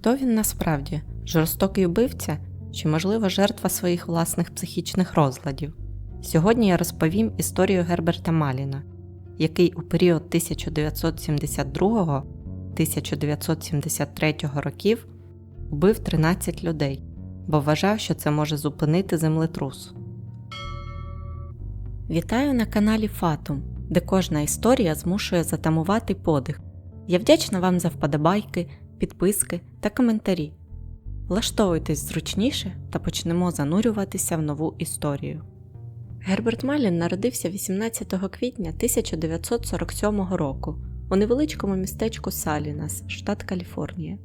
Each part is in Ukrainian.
Хто він насправді? Жорстокий убивця чи, можливо, жертва своїх власних психічних розладів? Сьогодні я розповім історію Герберта Маліна, який у період 1972-1973 років вбив 13 людей, бо вважав, що це може зупинити землетрус. Вітаю на каналі Фатум, де кожна історія змушує затамувати подих. Я вдячна вам за вподобайки, підписки та коментарі. Влаштовуйтесь зручніше та почнемо занурюватися в нову історію. Герберт Малін народився 18 квітня 1947 року у невеличкому містечку Салінас, штат Каліфорнія.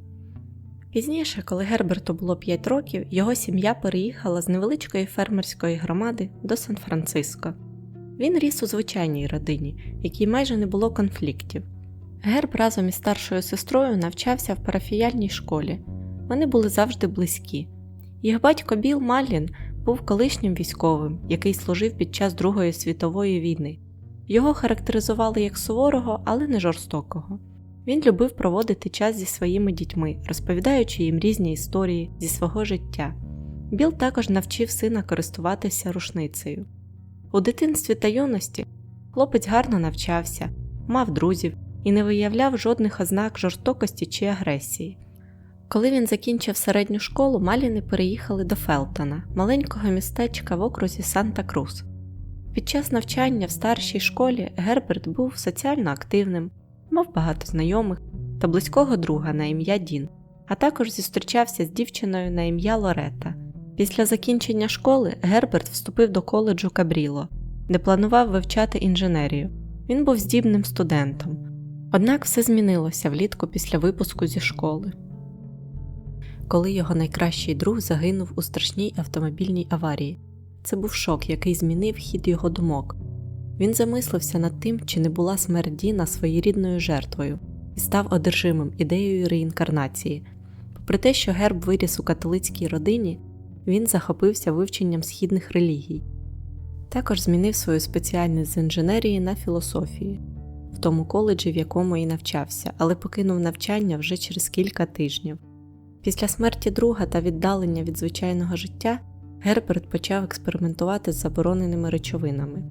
Пізніше, коли Герберту було 5 років, його сім'я переїхала з невеличкої фермерської громади до Сан-Франциско. Він ріс у звичайній родині, якій майже не було конфліктів. Герб разом із старшою сестрою навчався в парафіяльній школі. Вони були завжди близькі. Їх батько Біл Маллін був колишнім військовим, який служив під час Другої світової війни. Його характеризували як суворого, але не жорстокого. Він любив проводити час зі своїми дітьми, розповідаючи їм різні історії зі свого життя. Біл також навчив сина користуватися рушницею. У дитинстві та юності хлопець гарно навчався, мав друзів і не виявляв жодних ознак жорстокості чи агресії. Коли він закінчив середню школу, Маліни переїхали до Фелтона, маленького містечка в окрузі Санта-Крус. Під час навчання в старшій школі Герберт був соціально активним, мав багато знайомих та близького друга на ім'я Дін, а також зустрічався з дівчиною на ім'я Лорета. Після закінчення школи Герберт вступив до коледжу Кабріло, де планував вивчати інженерію. Він був здібним студентом. Однак все змінилося влітку після випуску зі школи. Коли його найкращий друг загинув у страшній автомобільній аварії. Це був шок, який змінив хід його думок. Він замислився над тим, чи не була смерть Діна своєрідною жертвою, і став одержимим ідеєю реінкарнації. Попри те, що Герб виріс у католицькій родині, він захопився вивченням східних релігій. Також змінив свою спеціальність з інженерії на філософію в тому коледжі, в якому і навчався, але покинув навчання вже через кілька тижнів. Після смерті друга та віддалення від звичайного життя Герберт почав експериментувати з забороненими речовинами.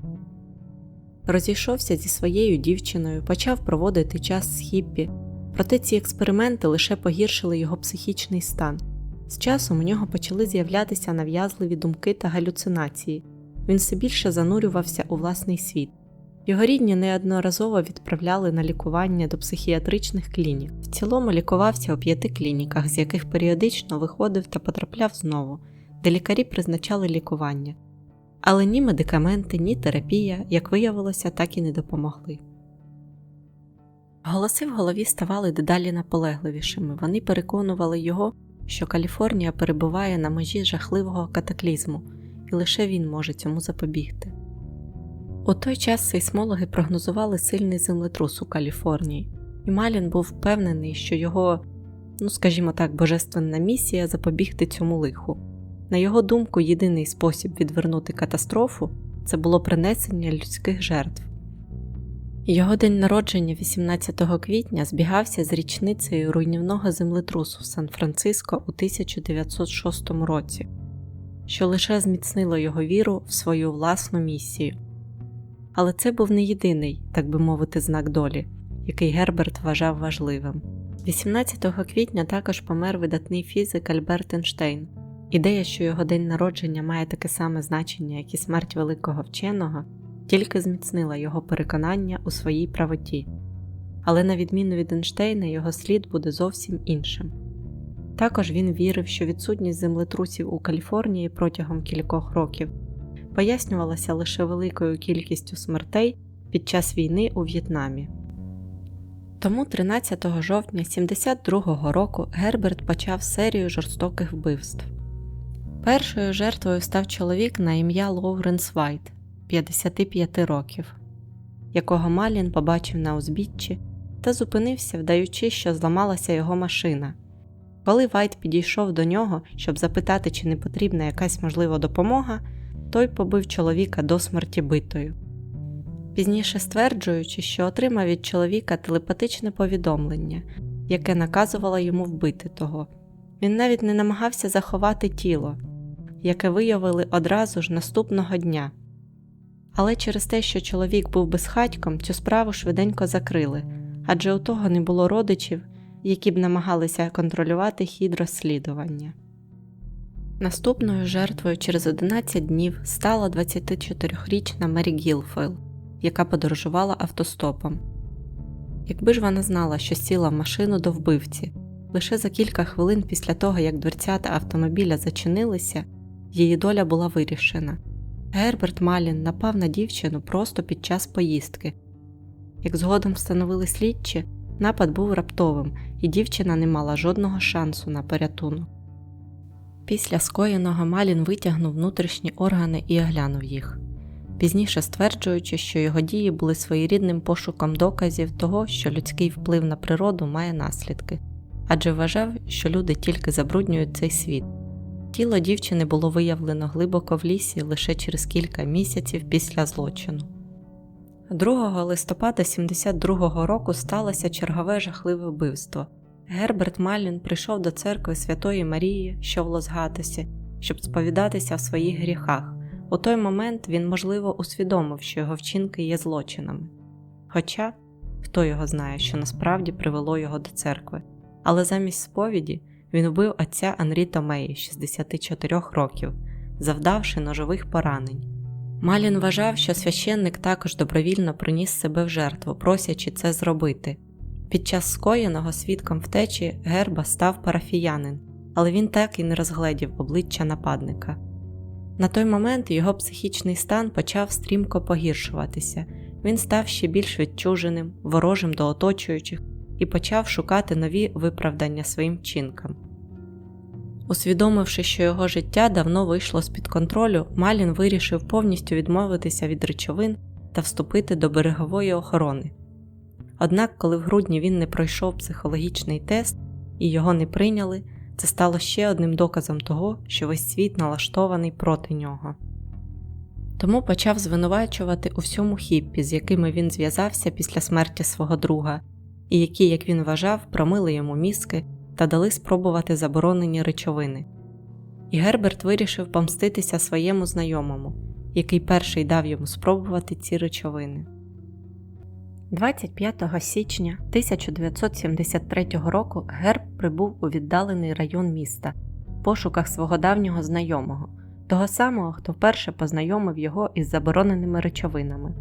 Розійшовся зі своєю дівчиною, почав проводити час з хіппі, проте ці експерименти лише погіршили його психічний стан. З часом у нього почали з'являтися нав'язливі думки та галюцинації, він все більше занурювався у власний світ. Його рідні неодноразово відправляли на лікування до психіатричних клінік. В цілому лікувався у п'яти клініках, з яких періодично виходив та потрапляв знову, де лікарі призначали лікування. Але ні медикаменти, ні терапія, як виявилося, так і не допомогли. Голоси в голові ставали дедалі наполегливішими. Вони переконували його, що Каліфорнія перебуває на межі жахливого катаклізму, і лише він може цьому запобігти. У той час сейсмологи прогнозували сильний землетрус у Каліфорнії, і Малін був впевнений, що його, ну скажімо так, божественна місія запобігти цьому лиху. На його думку, єдиний спосіб відвернути катастрофу це було принесення людських жертв. Його день народження 18 квітня збігався з річницею руйнівного землетрусу в Сан-Франциско у 1906 році, що лише зміцнило його віру в свою власну місію. Але це був не єдиний, так би мовити, знак долі, який Герберт вважав важливим. 18 квітня також помер видатний фізик Альберт Ейнштейн. Ідея, що його день народження має таке саме значення, як і смерть великого вченого, тільки зміцнила його переконання у своїй правоті. Але на відміну від Ейнштейна, його слід буде зовсім іншим. Також він вірив, що відсутність землетрусів у Каліфорнії протягом кількох років пояснювалася лише великою кількістю смертей під час війни у В'єтнамі. Тому 13 жовтня 72-го року Герберт почав серію жорстоких вбивств. Першою жертвою став чоловік на ім'я Лоуренс Вайт 55 років, якого Малін побачив на узбіччі та зупинився, вдаючи, що зламалася його машина. Коли Вайт підійшов до нього, щоб запитати, чи не потрібна якась можлива допомога, той побив чоловіка до смерті битою. Пізніше стверджуючи, що отримав від чоловіка телепатичне повідомлення, яке наказувало йому вбити того. Він навіть не намагався заховати тіло, яке виявили одразу ж наступного дня. Але через те, що чоловік був безхатьком, цю справу швиденько закрили, адже у того не було родичів, які б намагалися контролювати хід розслідування. Наступною жертвою через 11 днів стала 24-річна Мері Гілфейл, яка подорожувала автостопом. Якби ж вона знала, що сіла в машину до вбивці, лише за кілька хвилин після того, як дверцята автомобіля зачинилися, її доля була вирішена. Герберт Малін напав на дівчину просто під час поїздки. Як згодом встановили слідчі, напад був раптовим, і дівчина не мала жодного шансу на порятунок. Після скоєного Малін витягнув внутрішні органи і оглянув їх, пізніше стверджуючи, що його дії були своєрідним пошуком доказів того, що людський вплив на природу має наслідки, адже вважав, що люди тільки забруднюють цей світ. Тіло дівчини було виявлено глибоко в лісі лише через кілька місяців після злочину. 2 листопада 72-го року сталося чергове жахливе вбивство. Герберт Малін прийшов до церкви Святої Марії, що в Лосгатосі, щоб сповідатися в своїх гріхах. У той момент він, можливо, усвідомив, що його вчинки є злочинами. Хоча хто його знає, що насправді привело його до церкви, але замість сповіді він вбив отця Анрі Томеї, 64 років, завдавши ножових поранень. Малін вважав, що священник також добровільно приніс себе в жертву, просячи це зробити. Під час скоєного свідком втечі герба став парафіянин, але він так і не розгледів обличчя нападника. На той момент його психічний стан почав стрімко погіршуватися, він став ще більш відчуженим, ворожим до оточуючих і почав шукати нові виправдання своїм вчинкам. Усвідомивши, що його життя давно вийшло з під контролю, Малін вирішив повністю відмовитися від речовин та вступити до берегової охорони. Однак, коли в грудні він не пройшов психологічний тест і його не прийняли, це стало ще одним доказом того, що весь світ налаштований проти нього. Тому почав звинувачувати у всьому хіппі, з якими він зв'язався після смерті свого друга, і які, як він вважав, промили йому мізки та дали спробувати заборонені речовини. І Герберт вирішив помститися своєму знайомому, який перший дав йому спробувати ці речовини. 25 січня 1973 року Герб прибув у віддалений район міста в пошуках свого давнього знайомого, того самого, хто вперше познайомив його із забороненими речовинами.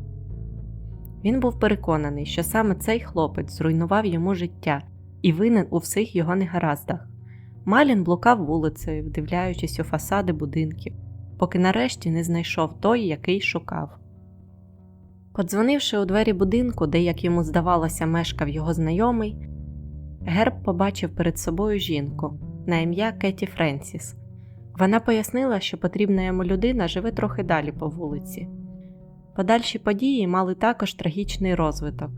Він був переконаний, що саме цей хлопець зруйнував йому життя і винен у всіх його негараздах. Малін блукав вулицею, вдивляючись у фасади будинків, поки нарешті не знайшов той, який шукав. Подзвонивши у двері будинку, де, як йому здавалося, мешкав його знайомий, Герб побачив перед собою жінку на ім'я Кеті Френсіс. Вона пояснила, що потрібна йому людина живе трохи далі по вулиці. Подальші події мали також трагічний розвиток.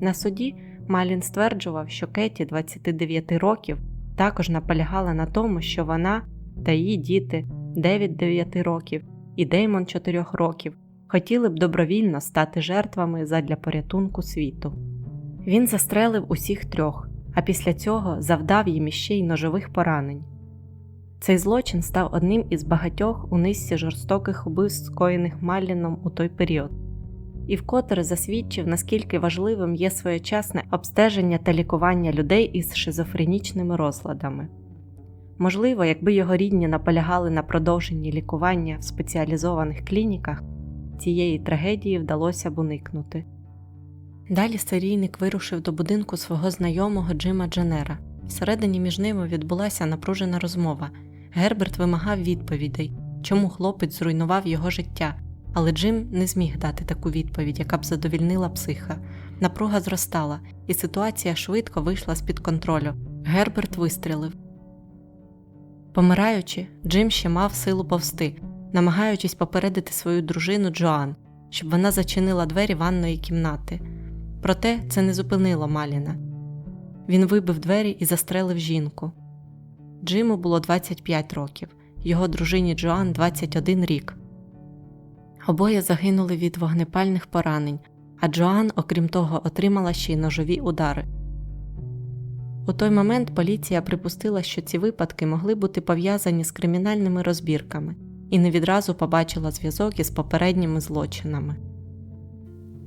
На суді Малін стверджував, що Кеті 29 років також наполягала на тому, що вона та її діти 9 9 років і Деймон 4 років хотіли б добровільно стати жертвами задля порятунку світу. Він застрелив усіх трьох, а після цього завдав їм іще й ножових поранень. Цей злочин став одним із багатьох у низці жорстоких убивств, скоєних Малліном у той період, і вкотре засвідчив, наскільки важливим є своєчасне обстеження та лікування людей із шизофренічними розладами. Можливо, якби його рідні наполягали на продовженні лікування в спеціалізованих клініках, цієї трагедії вдалося б уникнути. Далі серійник вирушив до будинку свого знайомого Джима Дженера. Всередині між ними відбулася напружена розмова. Герберт вимагав відповідей, чому хлопець зруйнував його життя, але Джим не зміг дати таку відповідь, яка б задовільнила психа. Напруга зростала, і ситуація швидко вийшла з під контролю. Герберт вистрілив. Помираючи, Джим ще мав силу повсти, намагаючись попередити свою дружину Джоан, щоб вона зачинила двері ванної кімнати. Проте це не зупинило Маліна. Він вибив двері і застрелив жінку. Джиму було 25 років, його дружині Джоан 21 рік. Обоє загинули від вогнепальних поранень, а Джоан, окрім того, отримала ще й ножові удари. У той момент поліція припустила, що ці випадки могли бути пов'язані з кримінальними розбірками і не відразу побачила зв'язок із попередніми злочинами.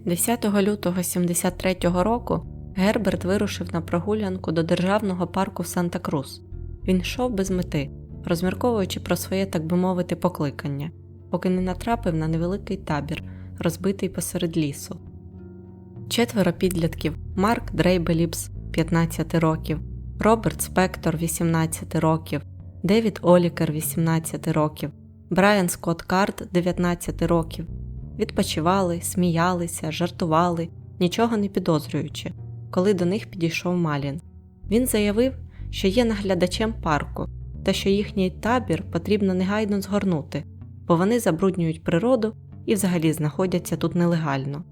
10 лютого 73-го року Герберт вирушив на прогулянку до державного парку Санта-Крус. Він йшов без мети, розмірковуючи про своє, так би мовити, покликання, поки не натрапив на невеликий табір, розбитий посеред лісу. Четверо підлітків Марк Дрейбеліпс 15 років, Роберт Спектор 18 років, Девід Олікер 18 років, Брайан Скотт Карт 19 років. Відпочивали, сміялися, жартували, нічого не підозрюючи, коли до них підійшов Малін. Він заявив, що є наглядачем парку та що їхній табір потрібно негайно згорнути, бо вони забруднюють природу і взагалі знаходяться тут нелегально.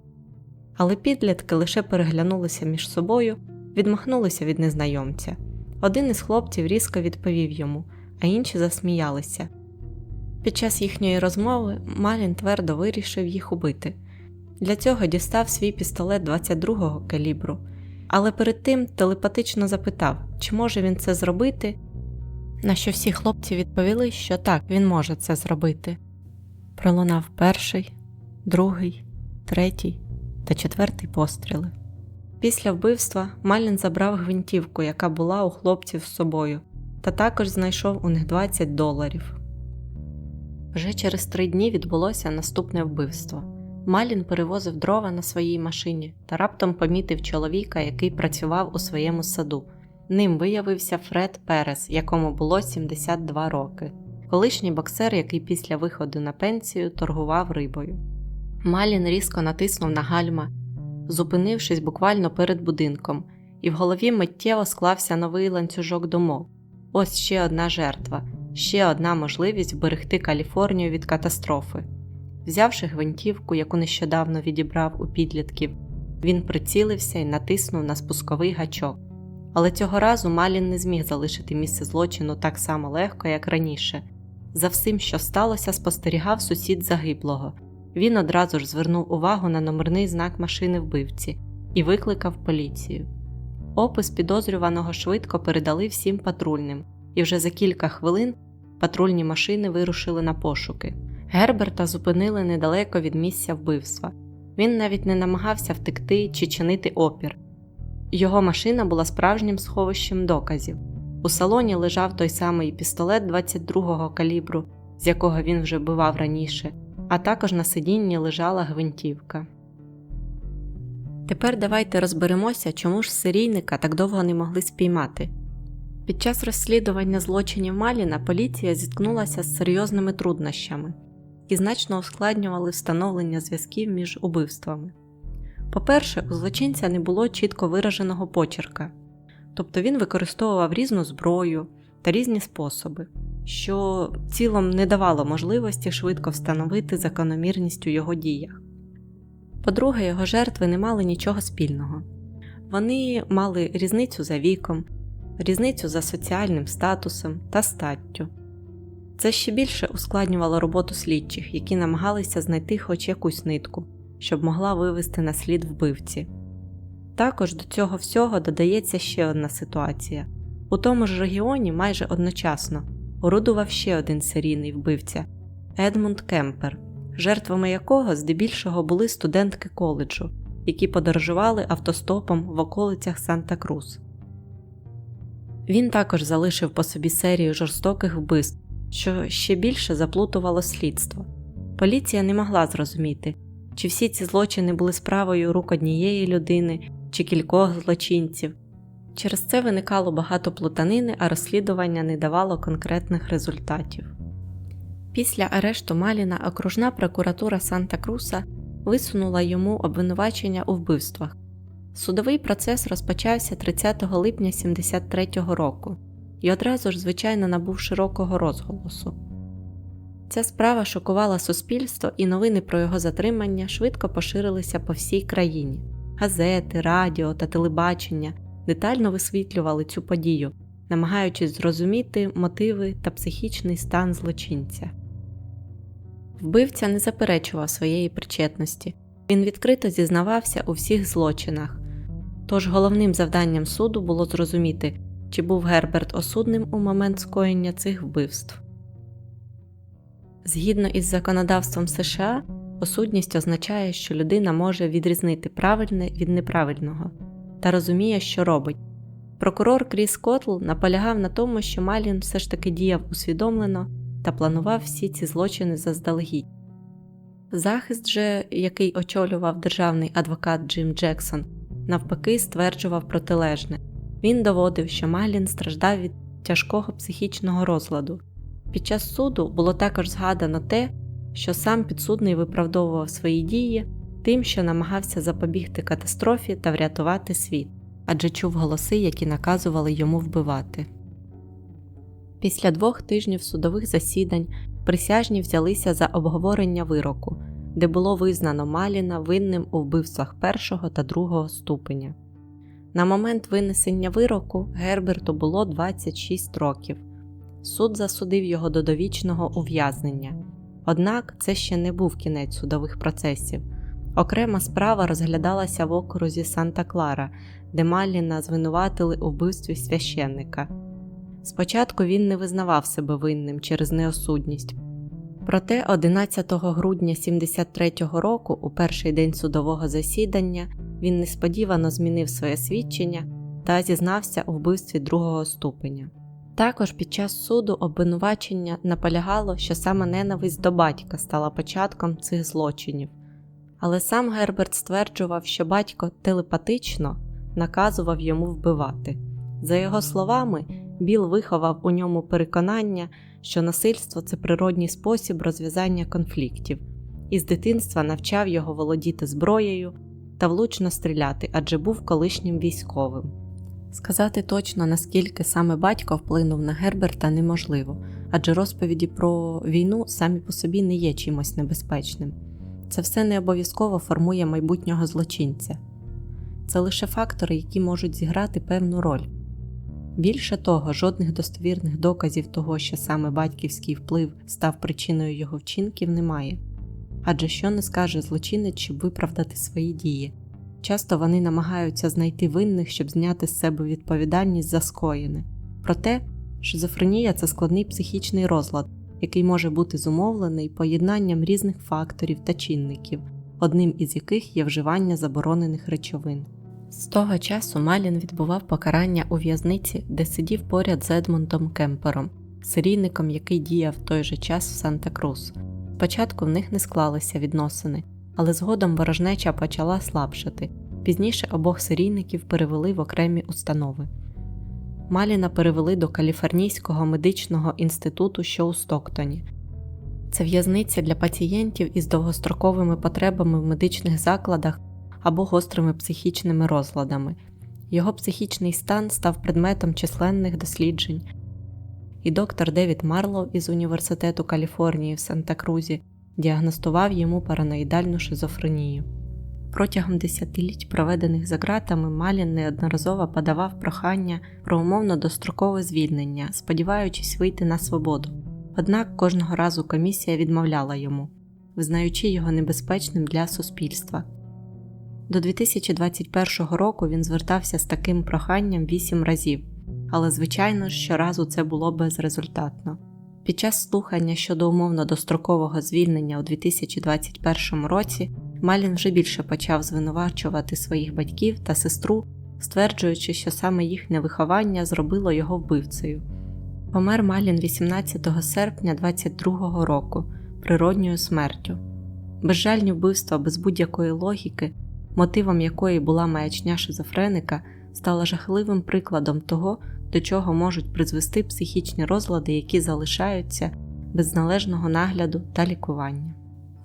Але підлітки лише переглянулися між собою, відмахнулися від незнайомця. Один із хлопців різко відповів йому, а інші засміялися. Під час їхньої розмови Малін твердо вирішив їх убити. Для цього дістав свій пістолет 22-го калібру, але перед тим телепатично запитав, чи може він це зробити, на що всі хлопці відповіли, що так, він може це зробити. Пролунав перший, другий, третій та четвертий постріли. Після вбивства Малін забрав гвинтівку, яка була у хлопців з собою, та також знайшов у них 20 доларів. Вже через три дні відбулося наступне вбивство. Малін перевозив дрова на своїй машині та раптом помітив чоловіка, який працював у своєму саду. Ним виявився Фред Перес, якому було 72 роки, колишній боксер, який після виходу на пенсію торгував рибою. Малін різко натиснув на гальма, зупинившись буквально перед будинком, і в голові миттєво склався новий ланцюжок домов. Ось ще одна жертва, ще одна можливість вберегти Каліфорнію від катастрофи. Взявши гвинтівку, яку нещодавно відібрав у підлітків, він прицілився і натиснув на спусковий гачок. Але цього разу Малін не зміг залишити місце злочину так само легко, як раніше. За всім, що сталося, спостерігав сусід загиблого. Він одразу ж звернув увагу на номерний знак машини вбивці і викликав поліцію. Опис підозрюваного швидко передали всім патрульним, і вже за кілька хвилин патрульні машини вирушили на пошуки. Герберта зупинили недалеко від місця вбивства. Він навіть не намагався втекти чи чинити опір. Його машина була справжнім сховищем доказів. У салоні лежав той самий пістолет 22-го калібру, з якого він вже бивав раніше, а також на сидінні лежала гвинтівка. Тепер давайте розберемося, чому ж серійника так довго не могли спіймати. Під час розслідування злочинів Маліна поліція зіткнулася з серйозними труднощами і значно ускладнювали встановлення зв'язків між убивствами. По-перше, у злочинця не було чітко вираженого почерка, тобто він використовував різну зброю та різні способи, що цілом не давало можливості швидко встановити закономірність у його діях. По-друге, його жертви не мали нічого спільного. Вони мали різницю за віком, різницю за соціальним статусом та статтю. Це ще більше ускладнювало роботу слідчих, які намагалися знайти хоч якусь нитку, щоб могла вивести на слід вбивці. Також до цього всього додається ще одна ситуація у тому ж регіоні майже одночасно орудував ще один серійний вбивця Едмунд Кемпер, жертвами якого здебільшого були студентки коледжу, які подорожували автостопом в околицях Санта Крус. Він також залишив по собі серію жорстоких вбивств, що ще більше заплутувало слідство. Поліція не могла зрозуміти, чи всі ці злочини були справою рук однієї людини чи кількох злочинців. Через це виникало багато плутанини, а розслідування не давало конкретних результатів. Після арешту Маліна окружна прокуратура Санта Круса висунула йому обвинувачення у вбивствах. Судовий процес розпочався 30 липня 73-го року і одразу ж, звичайно, набув широкого розголосу. Ця справа шокувала суспільство, і новини про його затримання швидко поширилися по всій країні. Газети, радіо та телебачення детально висвітлювали цю подію, намагаючись зрозуміти мотиви та психічний стан злочинця. Вбивця не заперечував своєї причетності, він відкрито зізнавався у всіх злочинах. Тож головним завданням суду було зрозуміти, чи був Герберт осудним у момент скоєння цих вбивств. Згідно із законодавством США, осудність означає, що людина може відрізнити правильне від неправильного та розуміє, що робить. Прокурор Кріс Котл наполягав на тому, що Малін все ж таки діяв усвідомлено та планував всі ці злочини заздалегідь. Захист же, який очолював державний адвокат Джим Джексон, навпаки стверджував протилежне. Він доводив, що Малін страждав від тяжкого психічного розладу. Під час суду було також згадано те, що сам підсудний виправдовував свої дії тим, що намагався запобігти катастрофі та врятувати світ, адже чув голоси, які наказували йому вбивати. Після двох тижнів судових засідань присяжні взялися за обговорення вироку, де було визнано Маліна винним у вбивствах першого та другого ступеня. На момент винесення вироку Герберту було 26 років. Суд засудив його до довічного ув'язнення. Однак це ще не був кінець судових процесів. Окрема справа розглядалася в окрузі Санта Клара, де Маліна звинуватили у вбивстві священника. Спочатку він не визнавав себе винним через неосудність. Проте 11 грудня 73-го року, у перший день судового засідання, він несподівано змінив своє свідчення та зізнався у вбивстві другого ступеня. Також під час суду обвинувачення наполягало, що саме ненависть до батька стала початком цих злочинів. Але сам Герберт стверджував, що батько телепатично наказував йому вбивати. За його словами, Біл виховав у ньому переконання, що насильство це природній спосіб розв'язання конфліктів, і з дитинства навчав його володіти зброєю та влучно стріляти, адже був колишнім військовим. Сказати точно, наскільки саме батько вплинув на Герберта, неможливо, адже розповіді про війну самі по собі не є чимось небезпечним. Це все не обов'язково формує майбутнього злочинця. Це лише фактори, які можуть зіграти певну роль. Більше того, жодних достовірних доказів того, що саме батьківський вплив став причиною його вчинків, немає. Адже що не скаже злочинець, щоб виправдати свої дії. Часто вони намагаються знайти винних, щоб зняти з себе відповідальність за скоєне. Проте, шизофренія це складний психічний розлад, який може бути зумовлений поєднанням різних факторів та чинників, одним із яких є вживання заборонених речовин. З того часу Малін відбував покарання у в'язниці, де сидів поряд з Едмундом Кемпером, серійником, який діяв той же час в Санта-Крус. Спочатку в них не склалися відносини, але згодом ворожнеча почала слабшати. Пізніше обох серійників перевели в окремі установи. Маліна перевели до Каліфорнійського медичного інституту, що у Стоктоні. Це в'язниця для пацієнтів із довгостроковими потребами в медичних закладах або гострими психічними розладами. Його психічний стан став предметом численних досліджень, і доктор Девід Марлоу із Університету Каліфорнії в Санта-Крузі діагностував йому параноїдальну шизофренію. Протягом десятиліть, проведених за ґратами, Малін неодноразово подавав прохання про умовно дострокове звільнення, сподіваючись вийти на свободу. Однак кожного разу комісія відмовляла йому, визнаючи його небезпечним для суспільства. До 2021 року він звертався з таким проханням 8 разів, але, звичайно щоразу це було безрезультатно. Під час слухання щодо умовно дострокового звільнення у 2021 році Малін вже більше почав звинувачувати своїх батьків та сестру, стверджуючи, що саме їхнє виховання зробило його вбивцею. Помер Малін 18 серпня 22 року природньою смертю. Безжальні вбивства без будь-якої логіки, мотивом якої була маячня шизофреника, стало жахливим прикладом того, до чого можуть призвести психічні розлади, які залишаються без належного нагляду та лікування.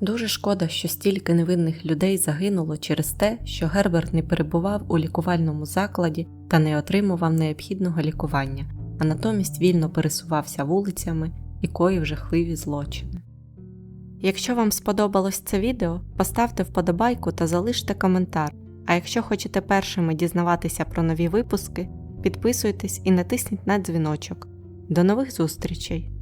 Дуже шкода, що стільки невинних людей загинуло через те, що Герберт не перебував у лікувальному закладі та не отримував необхідного лікування, а натомість вільно пересувався вулицями і коїв жахливі злочини. Якщо вам сподобалось це відео, поставте вподобайку та залиште коментар. А якщо хочете першими дізнаватися про нові випуски, підписуйтесь і натисніть на дзвіночок. До нових зустрічей!